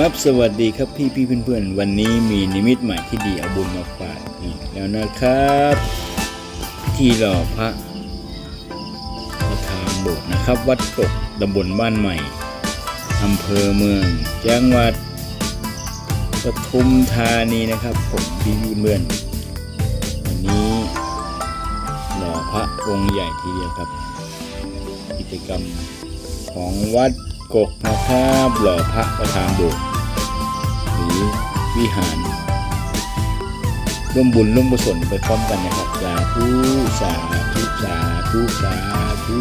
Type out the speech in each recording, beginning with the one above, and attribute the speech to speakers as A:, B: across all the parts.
A: ครับสวัสดีครับพี่พี่เพื่อนๆวันนี้มีนิมิตใหม่ที่ดีเอาบุญมาฝากอีกแล้วนะครับที่หล่อพระประธานโบสถ์นะครับ วัดกกตำบลบ้านใหม่อำเภอเมืองจังหวัดปทุมธานีนะครับ ผมพี่พี่เพื่อนๆวันนี้หล่อพระองค์ใหญ่ทีเดียวครับ กิจกรรมของวัดกกนะครับหล่อพระประธานโบสถ์ รือวิหารร่วมบุญร่วมกุศลไปพร้อมกันนะครับสาธุสาธุสาธุสาธุ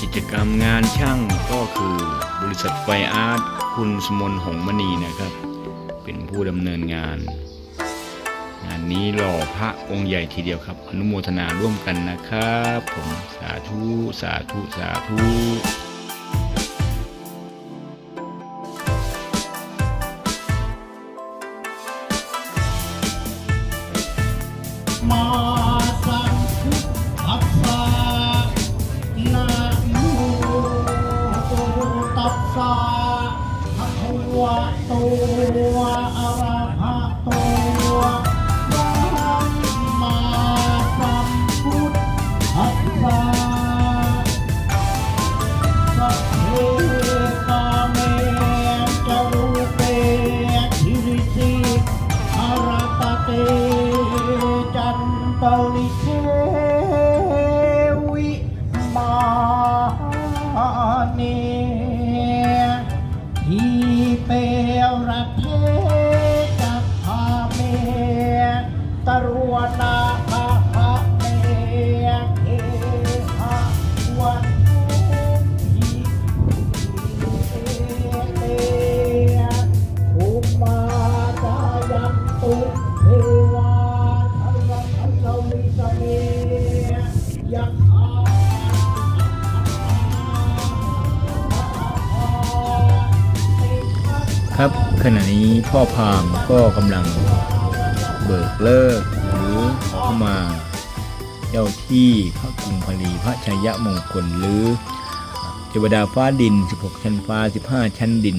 A: กิจกรรมงานช่างก็คือบริษัทไฟอาร์ตคุณสมนหงมณีนะครับ เป็นผู้ดำเนินงาน งานนี้หล่อพระองค์ใหญ่ทีเดียวครับ อนุโมทนาร่วมกันนะครับ ผมสาธุสาธุสาธุ
B: ครั
A: บขณะนี้พ่อพามก็กำลังเบิกเลิกหรือขอเข้ามาเจ้าที่พระกรุงพลีพระชัยมงคลหรือเทวดาฟ้าดิน 16 ชั้นฟ้า 15 ชั้นดิน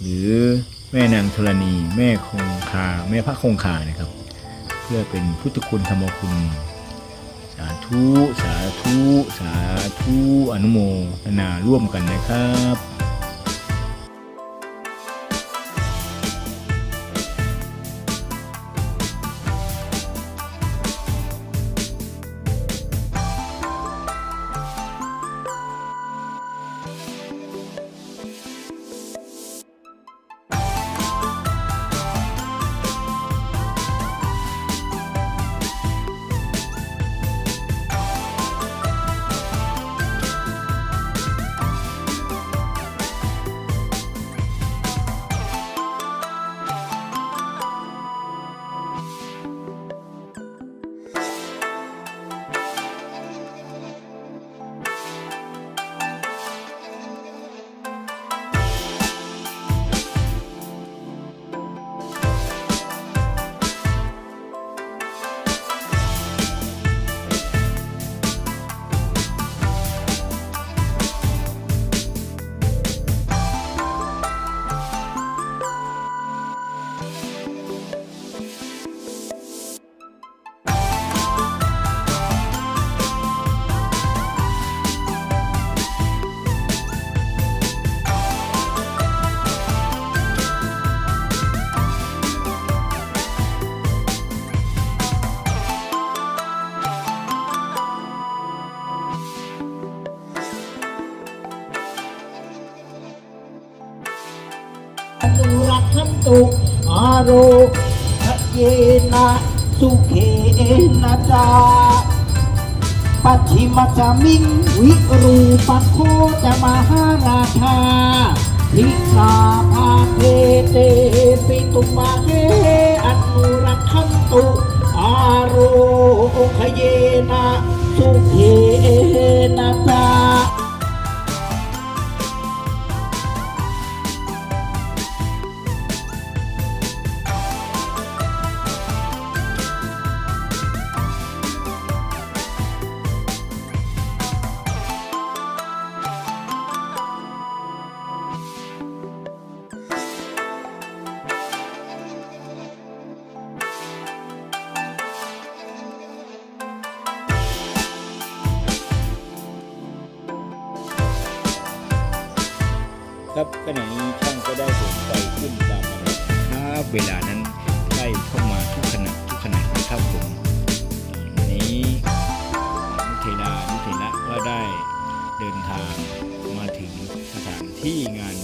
A: หรือแม่นางธรณี แม่คงคาแม่พระคงคานะครับ พื่อเป็นพุทธคุณธรรมคุณ สาธุ สาธุ สาธุ อนุโมทนาร่วมกันนะครับ
B: ตุอาโรทะเยนะสุเขนะจาปัจิมจามิงวิรูปโคจะมหาราชาทิสาภาเทเตปิตุมาเฮอันุรักขันตุอาโรคเยนะสุเขนะจา
A: ครับขณะนี้ช่างก็ได้ผมไฟขึ้นตามลำดับครับเวลานั้นใกล้เข้ามาทุกขณะทุกขณะนะครับผมวันนี้นุเทนานุเทละก็ได้เดินทางมาถึงสถานที่งาน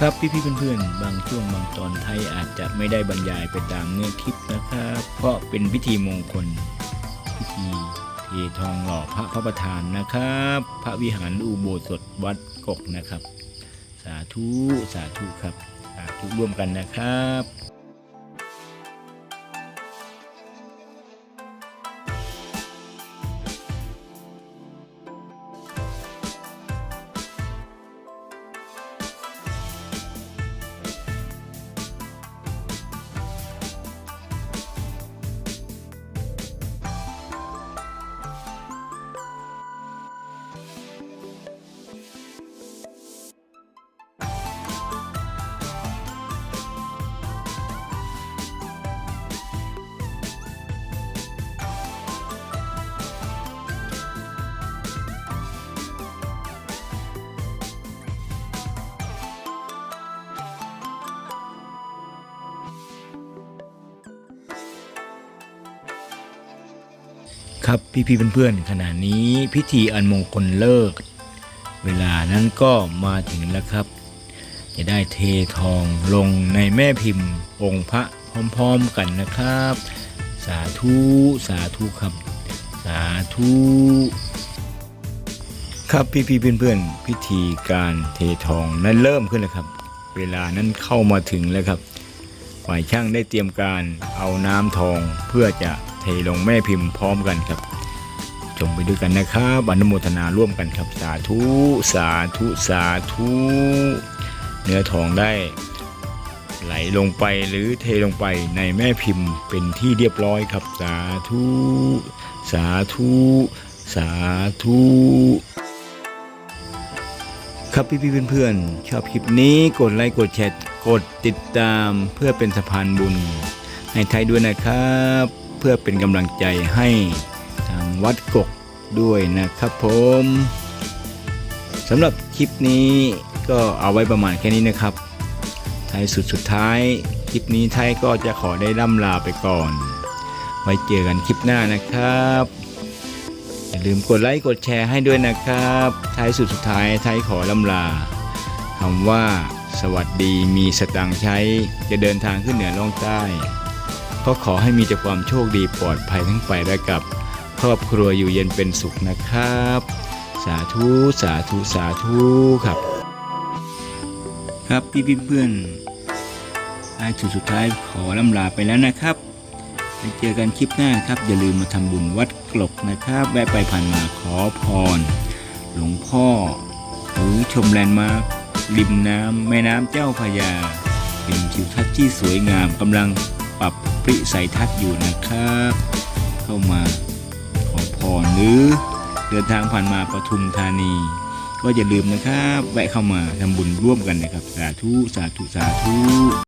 A: ครับพี่ๆเพื่อนๆ บางช่วงบางตอนไทยอาจจะไม่ได้บรรยายไปตามเนื้อคลิปนะครับ เพราะเป็นพิธีมงคล พิธีเททองหล่อพระพระประธานนะครับ พระวิหารอุโบสถวัดกกนะครับ สาธุ สาธุครับสาธุร่วมกันนะครับ ครับพี่ๆเพื่อนๆขณะนี้พิธีอันมงคลเลิก เวลานั้นก็มาถึงแล้วครับ จะได้เททองลงในแม่พิมพ์ องค์พระพร้อมๆกันนะครับ สาธุสาธุครับ สาธุครับพี่ๆเพื่อนๆพิธีการเททองนั้นเริ่มขึ้นแล้วครับ เวลานั้นเข้ามาถึงแล้วครับฝ่ายช่างได้เตรียมการเอาน้ำทองเพื่อจะ เทลงแม่พิมพ์พร้อมกันครับจงไปด้วยกันนะครับอนุโมทนาร่วมกันครับ สาธุ สาธุ สาธุ เนื้อทองได้ ไหลลงไปหรือเทลงไปในแม่พิมพ์เป็นที่เรียบร้อยครับ สาธุ สาธุ สาธุครับพี่ๆเพื่อนๆชอบคลิปนี้กดไลค์กดแชร์กดติดตามเพื่อเป็นสะพานบุญ ให้ไทยด้วยนะครับ พื่อเป็นกำลังใจให้ทางวัดกกด้วยนะครับผมสำหรับคลิปนี้ก็เอาไว้ประมาณแค่นี้นะครับท้ายสุดสุดท้ายคลิปนี้ไทยก็จะขอได้ล่ำลาไปก่อน ไว้เจอกันคลิปหน้านะครับ อย่าลืมกดไลค์กดแชร์ให้ด้วยนะครับท้ายสุดสุดท้ายทายขอล่ำลาคำว่า สวัสดีมีสตังค์ใช้จะเดินทางขึ้นเหนือล่องใต้ ก็ขอให้มีแต่ความโชคดีปลอดภัยทั้งไปและกับ ครอบครัวอยู่เย็นเป็นสุขนะครับ สาธุสาธุสาธุครับ ครับพี่เพื่อนๆท้ายสุดสุดท้ายขอลำลาไปแล้วนะครับไปเจอกันคลิปหน้าครับ อย่าลืมมาทำบุญวัดกลกนะครับ แวะไปผ่านมาขอพร หลวงพ่อ หรือชมแลนด์มาร์คริมน้ำแม่น้ำเจ้าพยา เป็นทิวทัศน์ที่สวยงามกำลัง ปรับปริสัยทัศน์อยู่นะครับ เข้ามาขอพรหรือเดินทางผ่านมาปทุมธานี ก็อย่าลืมนะครับ แวะเข้ามาทำบุญร่วมกันนะครับ สาธุ สาธุ สาธุ